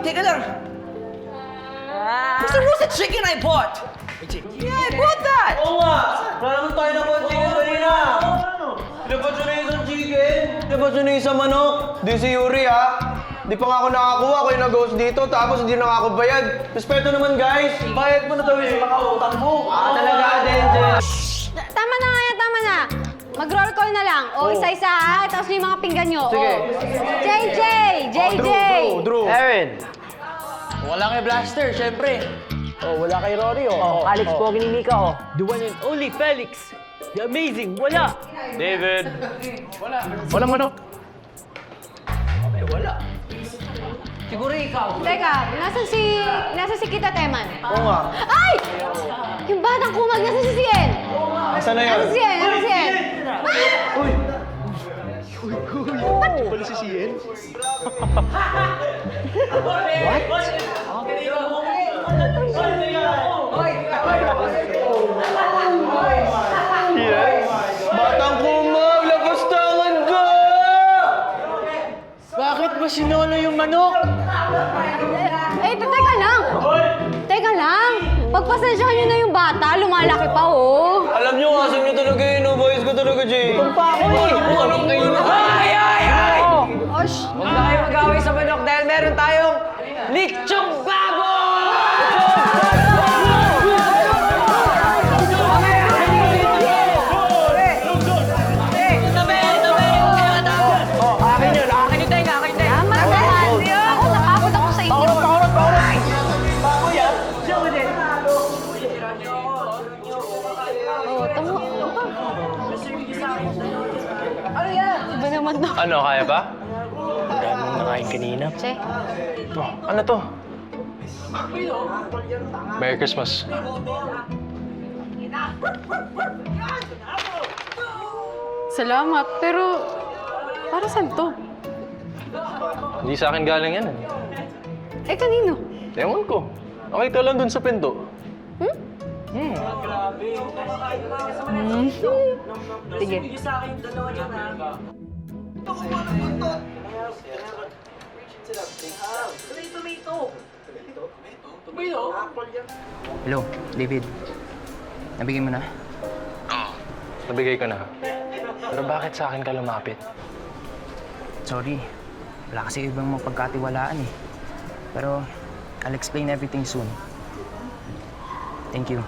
Teka lang. Mr. Who's the chicken I bought? Yeah, I bought that! Oo nga! Wala naman tayo na kung chicken kanina! Yun na isang chicken! Dapat yun na isang manok! Di si Yuri ha! Di pa nga ako nakakuha, ako yung nag-host dito, tapos hindi na nga ako bayad. Respeto naman guys! Bayad mo na daw yung mga utang mo! Ah, talaga, Denzel! Tama na nga yan, tama na. Mag-roll call na lang. O, isa-isa ha, tapos yung mga pinggan nyo. Sige. O. JJ! JJ! Drew! Aaron! Wala kay Blaster, syempre. Oh, wala kay Rory oh. Oh, Alex po, ginika oh. The one and only Felix. The amazing. Wala. David. Wala manok! Siguro ikaw. Teka, nasan si... Nasan si Kita Teman? Oo nga. Ay! Yung batang kumag, nasan si Sien? Asa na yun? Nasan si Sien? Nasan si Sien? Uy! Wala si Sien? Batang kumag! Labas tangan ka! Bakit ba sinolo yung manok? Eh, te- teka lang. Teka lang. Pagpasensyahan nyo na yung bata, lumalaki pa oh. Alam nyo, asan nyo talaga yun, oh, boys ko talaga, Jay. Kung pa ako eh! Anong kayo Naman to. Ano, kaya ba? Nakain kanina. Che, Oh, ano to? Merry Christmas. Salamat, pero para saan to? Hindi sa akin galing yan. eh. Eh, kanino? Ewan ko. Nakita lang dun sa pinto. Sige. Hello, David. Nabigay mo na? Nabigay ko na. Pero bakit sa akin ka lumapit? Sorry. Wala kasi ibang mapagkatiwalaan eh. Pero I'll explain everything soon. Thank you.